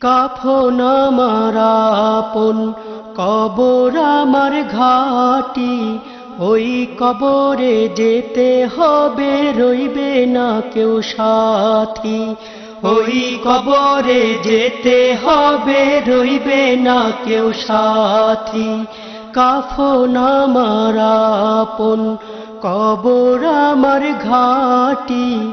কাফন আমার আপন, কবর আমার ঘাটি। ওই কবরে যেতে হবে, রইবে না কেউ সাথী। ওই কবরে যেতে হবে, রইবে না কেউ সাথী। কাফন আমার আপন, কবর আমার ঘাটি।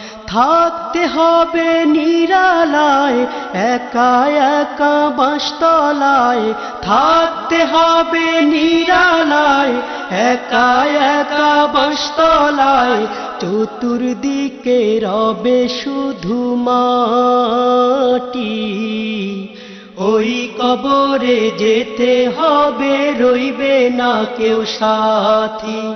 থাকতে হবে নিরালায়, একা একা বাঁশতলায় থাকতে হবে নিরালায়, একা একা বাঁশতলায় চতুর্দিকে রবে শুধু মাটি। ওই কবরে যেতে হবে, রইবে না কেউ সাথী।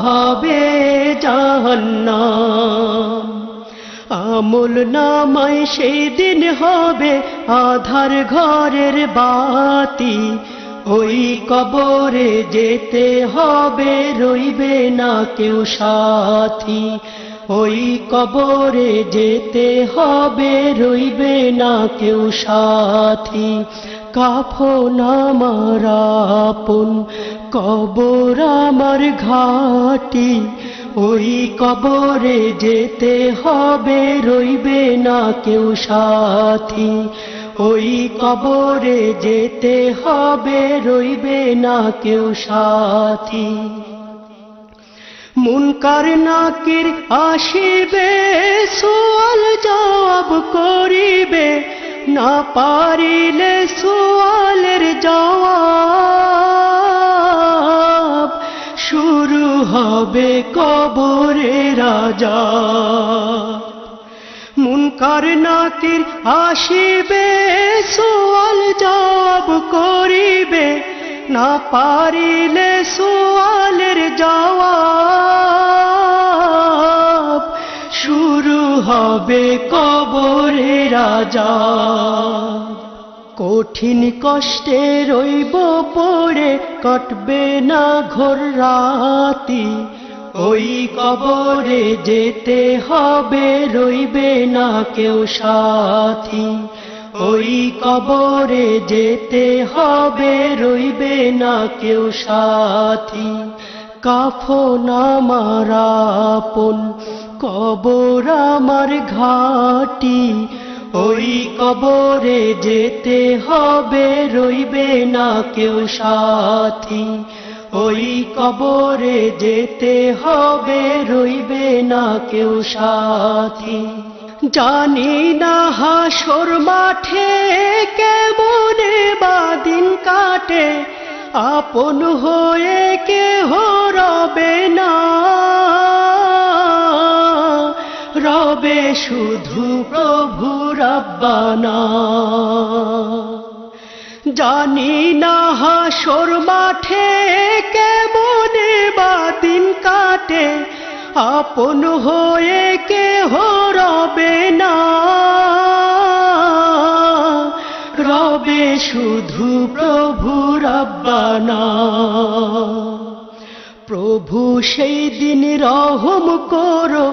হবে জাহান্নাম। আমল নামায় সেদিন হবে আধার ঘরের বাতি। ওই কবরে যেতে হবে রইবে না কেউ সাথী। ওই কবরে যেতে হবে রইবে না কেউ সাথী। কাফন আমার আপন কবর আমার ঘাটি, ওই কবরে যেতে হবে, রইবে না কেউ সাথী। ওই কবরে যেতে হবে, রইবে না কেউ সাথী। মুনকার নাকির আসিবে, সোয়াল জবাব করিবে, না পারিলে সোয়ালের জবাব শুরু হবে কবরে রাজা। মুনকার নাকির আসিবে সোয়াল জব করিবে, না পারিলে সোয়ালের জবাব। শুরু হবে কবরে রাজা। কঠিন কষ্টে রইব পড়ে, কটবে না ঘোর রাতি। ওই কবরে যেতে হবে, রইবে না কেউ সাথী। ওই কবরে যেতে হবে, রইবে না কেউ সাথী। কাফন আমার আপন কবর আমার ঘাটি। ওই কবরে যেতে হবে, রইবে না কেউ সাথী। ওই কবরে যেতে হবে, রইবে না কেউ সাথী। জানি না হাসর মাঠে কেমনে বাদিন কাটে, আপন হয়ে কেহ রবে না। শুধু প্রভু রব্বানা। জানি না হাসর মাঠে কেমনে বাদিন কাটে, আপন হয়ে কেহ রবে না। রবে শুধু প্রভু রব্বানা। প্রভু সেই দিন রহম করো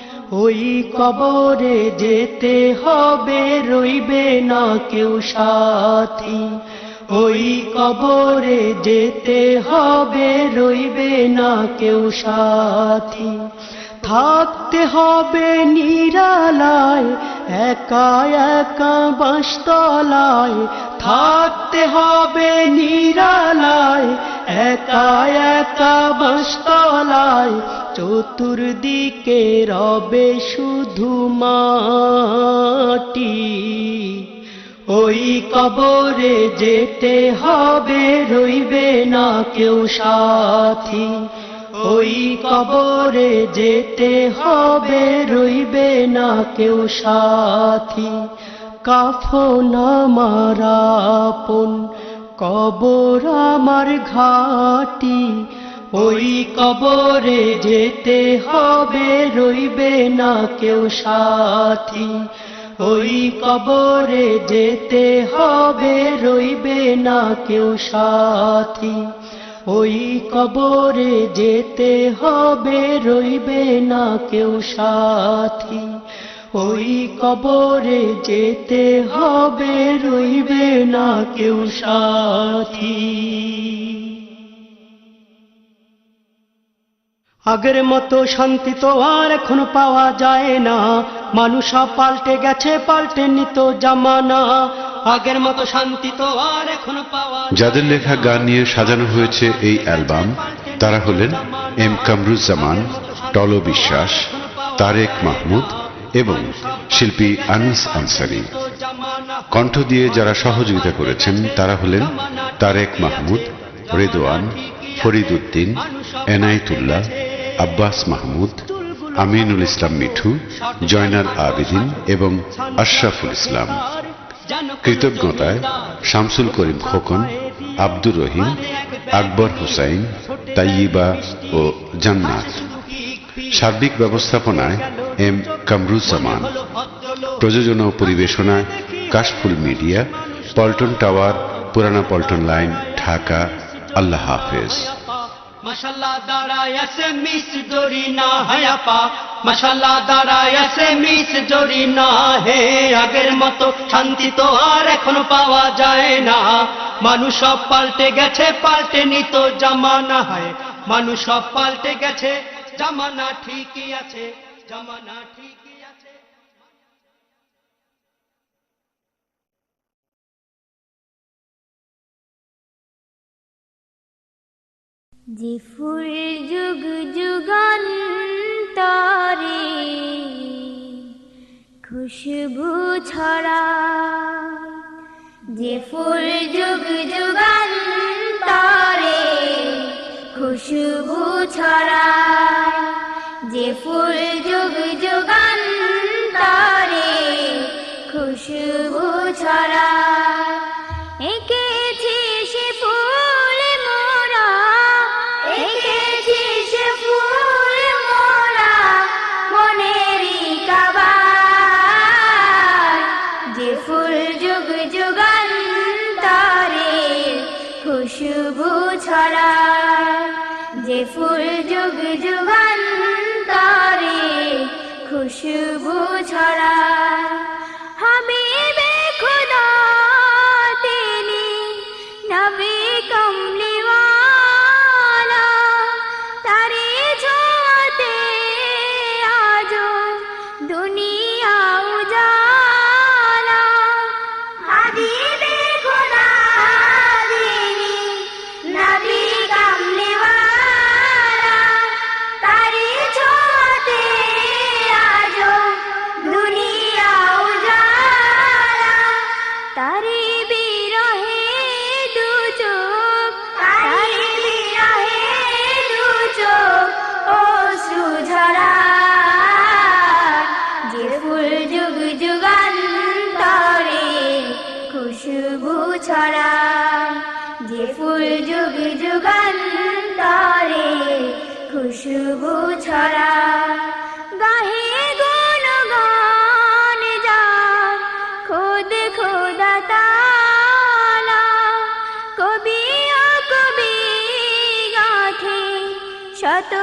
ওই কবরে যেতে হবে, রইবে না কেউ সাথী। ওই কবরে যেতে হবে, রইবে না কেউ সাথী। থাকতে হবে নিরালায়, একা একা বাঁশতলায় থাকতে হবে নিরালায়, একা একা বাঁশতলায় চতুর্দিকে রবে শুধু মাটি। ওই কবরে যেতে হবে, রইবে না কেউ সাথী। ওই কবরে যেতে হবে, রইবে না কেউ সাথী। কাফন আমার আপন, কবর আমার ঘাটি। ওই কবরে যেতে হবে, রইবে না কেউ সাথী। ওই কবরে যেতে হবে, রইবে না কেউ সাথী। ওই কবরে যেতে হবে, রইবে না কেউ সাথী। ওই কবরে যেতে হবে রইবে না কেউ সাথী। আগের মতো শান্তি তো আর এখন পাওয়া যায় না। মানুষ পাল্টে গেছে পাল্টে নিত জামানা। আগের মতো শান্তি তো আর এখন পাওয়া যাদের লেখা গান নিয়ে সাজানো হয়েছে এই অ্যালবাম তারা হলেন এম কামরুজ্জামান টল বিশ্বাস তারেক মাহমুদ এবং শিল্পী আনিস আনসারি। কণ্ঠ দিয়ে যারা সহযোগিতা করেছেন, তারা হলেন তারেক মাহমুদ, রেদোয়ান ফরিদ উদ্দিন এনায়েতুল্লাহ, আব্বাস মাহমুদ, আমিনুল ইসলাম মিঠু, জয়নাল আবেদিন এবং আশরাফুল ইসলাম। কৃতজ্ঞতায় শামসুল করিম খোকন, আব্দুর রহিম, আকবর হুসাইন, তাইয়িবা ও জান্নাত। সার্বিক ব্যবস্থাপনায় এম কামরুজ্জামান। প্রযোজনা ও পরিবেশনায় কাশফুল মিডিয়া, পল্টন টাওয়ার, পুরানা পল্টন লাইন, ঢাকা। আল্লাহ হাফেজ। মশাল্লা দাঁড়ায় আছে মিস জরি না হায়াপা মশাল্লা দাঁড়ায় আছে মিস জরি না হে আগের মতো শান্তি তো আর এখন পাওয়া যায় না। মানুষ সব পাল্টে গেছে, পাল্টে নিত জামানা, হয়। মানুষ সব পাল্টে গেছে, জামানা ঠিকই আছে। জামানা ঠিকই আছে যে ফুল যুগ যুগান্তরে খুশবু ছড়া যে ফুল যুগ যুগান্তরে খুশবু ছড়া যে ফুল যুগ যুগান্তরে নবী ছড়ায় যে ফুল যুগে যুগান্তরে খুশবু গান যা খোদ খোদা তালা। কবি শত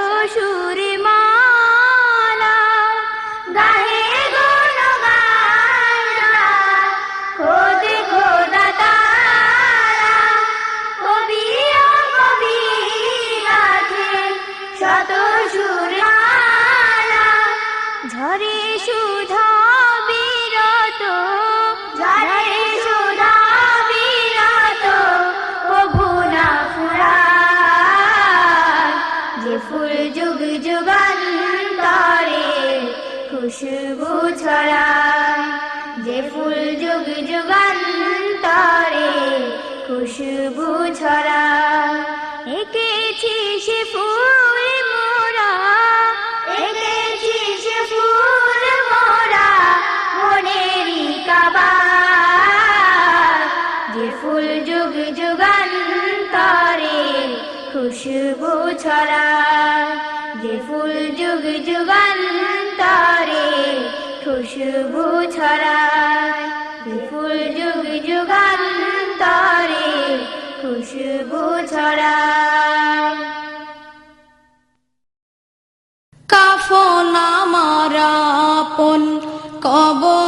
ঝরে সুধা ফুল যুগ যুগান্তরে খুশবু ছড়ায় যে ফুল যুগ যুগান্তরে খুশবু ছড়ায় যে ফুল যুগ যুগান্তরে খুশবু ছড়ায় কাফন আমার আপন কবর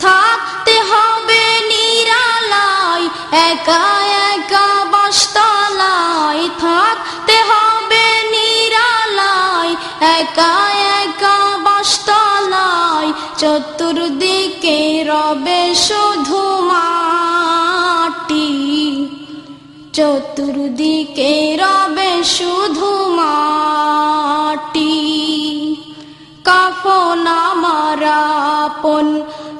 থাকতে হবে নিরালায়, একা একা বাসতলায়। থাকতে হবে নিরালায়, একা একা বাসতলায়। চতুর্দিকে রবে শুধু মাটি। চতুর্দিকে রবে শুধু মাটি। কাফন আমার আপন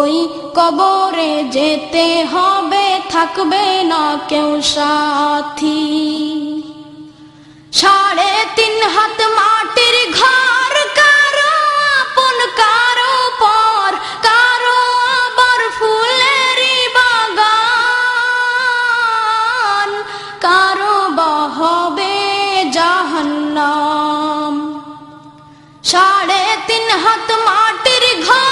ওই কবরে যেতে হবে, থাকবে না কেউ সাথী। সাড়ে তিন হাত মাটির ঘর, কারও আপন, কারও পর, কারও আবার ফুলেরই বাগান। কারও বা হবে জাহান্নাম। সাড়ে তিন হাত মাটির ঘর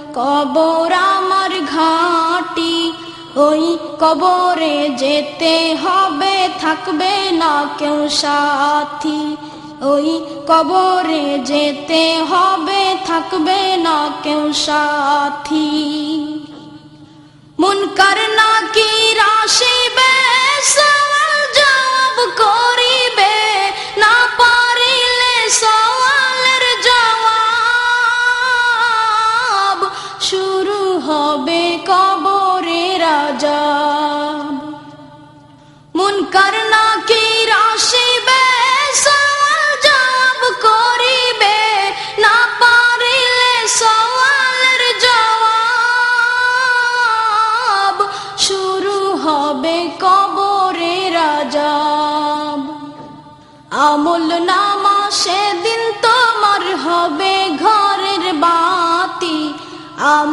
কবর আমার ঘাটি, ওই কবরে যেতে হবে, থাকবে না কেউ সাথী। ওই কবরে যেতে হবে, থাকবে না কেউ সাথী। মুনকার নাকি রাশিবে, সওয়াল জবাব করিবে, না পারিলে সওয়ালের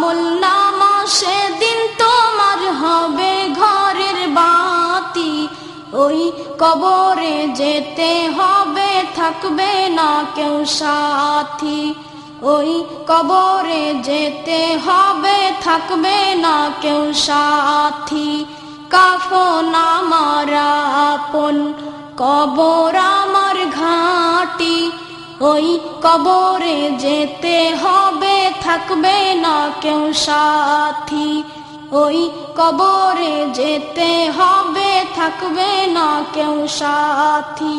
আমল সেদিন তোমার হবে ঘরের বাতি। ওই কবরে যেতে হবে, থাকবে না কেউ সাথী। ওই কবরে যেতে হবে, থাকবে না কেউ সাথী। কাফন আমার আপন, কবর আমার ঘাটি। ওই কবরে যেতে হবে, থাকবে না কেউ সাথী। ওই কবরে যেতে হবে, থাকবে না কেউ সাথী।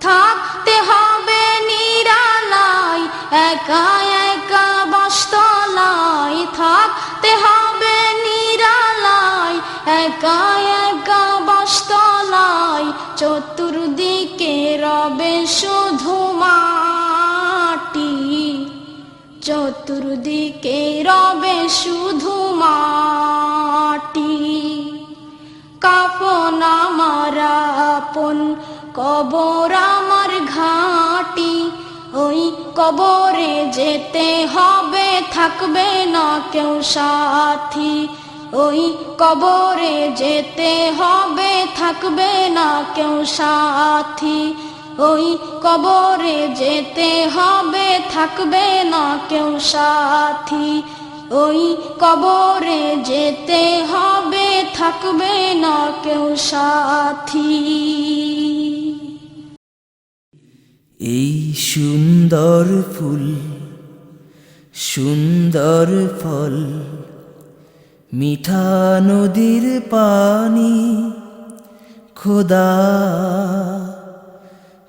থাকতে হবে নিরালাই একা একা বাস্তলাই থাকতে হবে নিরালাই একা একা বাস্তলাই চতুর্দিকে রবে শুধু মাটি চতুর্দিকে রবে শুধু মাটি। কাফন আমার আপন, কবর আমার ঘাটি। ওই কবরে যেতে হবে, থাকবে না কেউ সাথী। ওই কবরে যেতে হবে, থাকবে না কেউ সাথী। ওই কবরে যেতে হবে, থাকবে না কেউ সাথী। ওই কবরে যেতে হবে, থাকবে না কেউ সাথী। এই সুন্দর ফুল, সুন্দর ফল, মিঠা নদীর পানি, খোদা।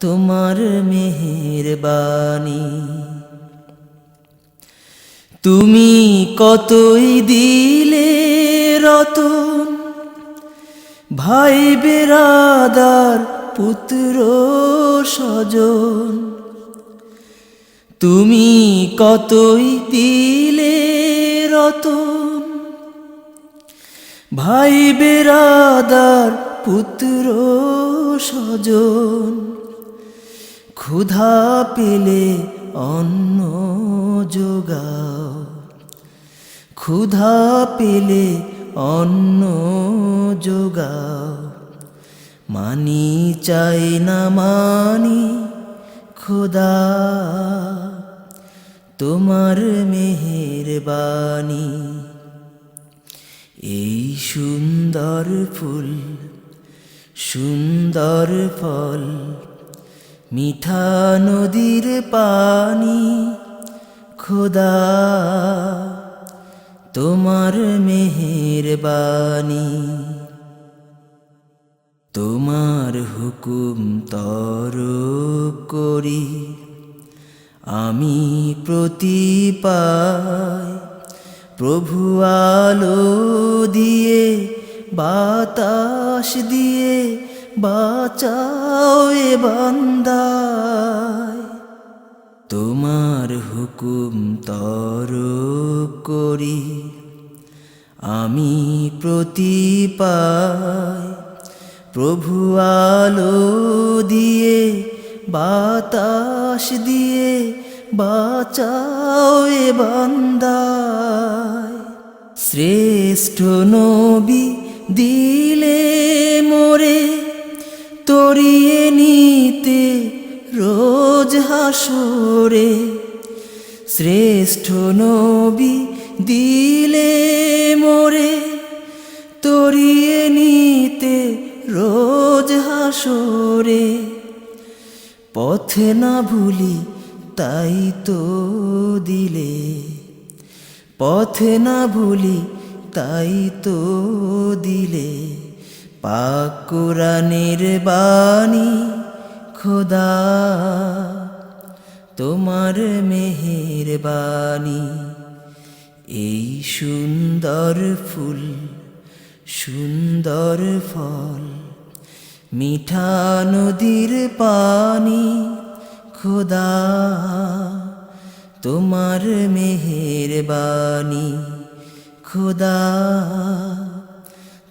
তোমার মেহেরবানি তুমি কতই দিলে রতন, ভাই বেরাদার পুত্র স্বজন। তুমি কতই দিলে রতন, ভাই বেরাদার পুত্র স্বজন। ক্ষুধা পেলে অন্ন যোগাও। ক্ষুধা পেলে অন্ন যোগাও। মানি চাই না মানি খোদা তোমার মেহেরবানি এই সুন্দর ফুল, সুন্দর ফল মিঠা নদীর পানি, খোদা, তোমার মেহেরবানি তোমার হুকুম তর করি, আমি প্রতি পাই প্রভু আলো দিয়ে, বাতাস দিয়ে বাঁচাও এ বান্দায়। তোমার হুকুম তর করি, আমি প্রতি পাই প্রভু আলো দিয়ে, বাতাস দিয়ে, বাঁচাও এ বান্দায়। শ্রেষ্ঠ নবী দিলে তরিয়ে নিতে রোজ হাসরে শ্রেষ্ঠ নবী দিলে মোরে তরিয়ে নিতে রোজ হাসরে। পথে না ভুলি তাই তো দিলে। পথে না ভুলি তাই তো দিলে। পাক কোরআনের বাণী, খোদা, তোমার মেহেরবানি এই সুন্দর ফুল, সুন্দর ফল, মিঠা নদীর পানি, খোদা, তোমার মেহেরবানি খোদা।